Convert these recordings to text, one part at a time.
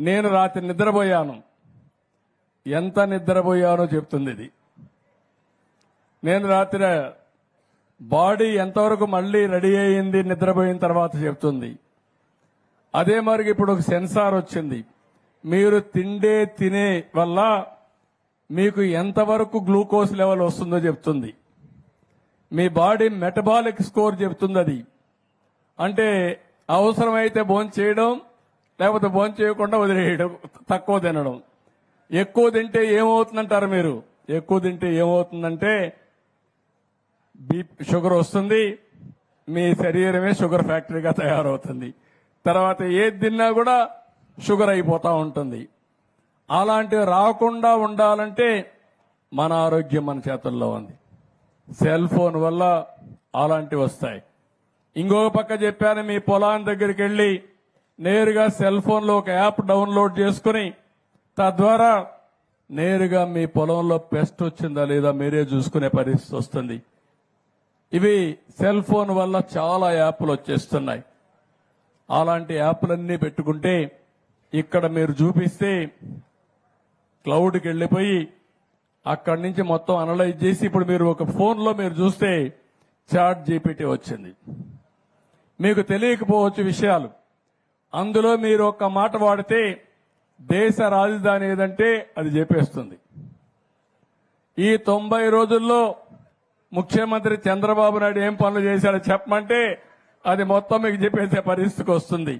నేను రాత్రి నిద్రపోయాను. ఎంత నిద్రపోయానో చెప్తుంది ఇది. నేను రాత్రి బాడీ ఎంతవరకు మళ్ళీ రెడీ అయ్యింది నిద్రపోయిన తర్వాత చెప్తుంది. అదే మరి ఇప్పుడు ఒక సెన్సార్ వచ్చింది. మీరు తిండే తినే వల్ల మీకు ఎంతవరకు గ్లూకోజ్ లెవెల్ వస్తుందో చెప్తుంది. మీ బాడీ మెటబాలిక్ స్కోర్ చెప్తుంది అది. అంటే అవసరమైతే భోజనం చేయడం లేకపోతే భోజనం చేయకుండా వదిలేయడం తక్కువ తినడం. ఎక్కువ తింటే ఏమవుతుందంటారు మీరు? ఎక్కువ తింటే ఏమవుతుందంటే బీపీ షుగర్ వస్తుంది మీ శరీరమే షుగర్ ఫ్యాక్టరీగా తయారవుతుంది. తర్వాత ఏది తిన్నా కూడా షుగర్ అయిపోతూ ఉంటుంది. అలాంటివి రాకుండా ఉండాలంటే మన ఆరోగ్యం మన చేతుల్లో ఉంది. సెల్ ఫోన్ వల్ల అలాంటివి వస్తాయి. ఇంకొక పక్క చెప్పాను మీ పొలాన్ని దగ్గరికి వెళ్ళి నేరుగా సెల్ ఫోన్లో ఒక యాప్ డౌన్లోడ్ చేసుకుని తద్వారా నేరుగా మీ పొలంలో పెస్ట్ వచ్చిందా లేదా మీరే చూసుకునే పరిస్థితి వస్తుంది. ఇవి సెల్ ఫోన్ వల్ల చాలా యాప్లు వచ్చేస్తున్నాయి. అలాంటి యాప్లన్నీ పెట్టుకుంటే ఇక్కడ మీరు చూపిస్తే క్లౌడ్కి వెళ్ళిపోయి అక్కడి నుంచి మొత్తం అనలైజ్ చేసి ఇప్పుడు మీరు ఒక ఫోన్లో మీరు చూస్తే చాట్ జీపీటీ వచ్చింది. మీకు తెలియకపోవచ్చు విషయాలు. అందులో మీరు ఒక్క మాట వాడితే దేశ రాజధాని ఏదంటే అది చెప్పేస్తుంది. ఈ తొంభై రోజుల్లో ముఖ్యమంత్రి చంద్రబాబు నాయుడు ఏం పనులు చేశాడో చెప్పమంటే అది మొత్తం మీకు చెప్పేసే పరిస్థితికి వస్తుంది.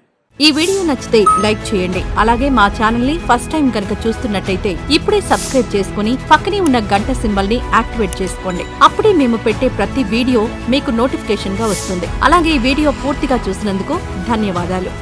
ఈ వీడియో నచ్చితే లైక్ చేయండి. అలాగే మా ఛానల్ని ఫస్ట్ టైం కనుక చూస్తున్నట్టయితే ఇప్పుడే సబ్స్క్రైబ్ చేసుకుని పక్కనే ఉన్న గంట సింబల్ని యాక్టివేట్ చేసుకోండి. అప్పుడే మేము పెట్టే ప్రతి వీడియో మీకు నోటిఫికేషన్గా వస్తుంది. అలాగే ఈ వీడియో పూర్తిగా చూసినందుకు ధన్యవాదాలు.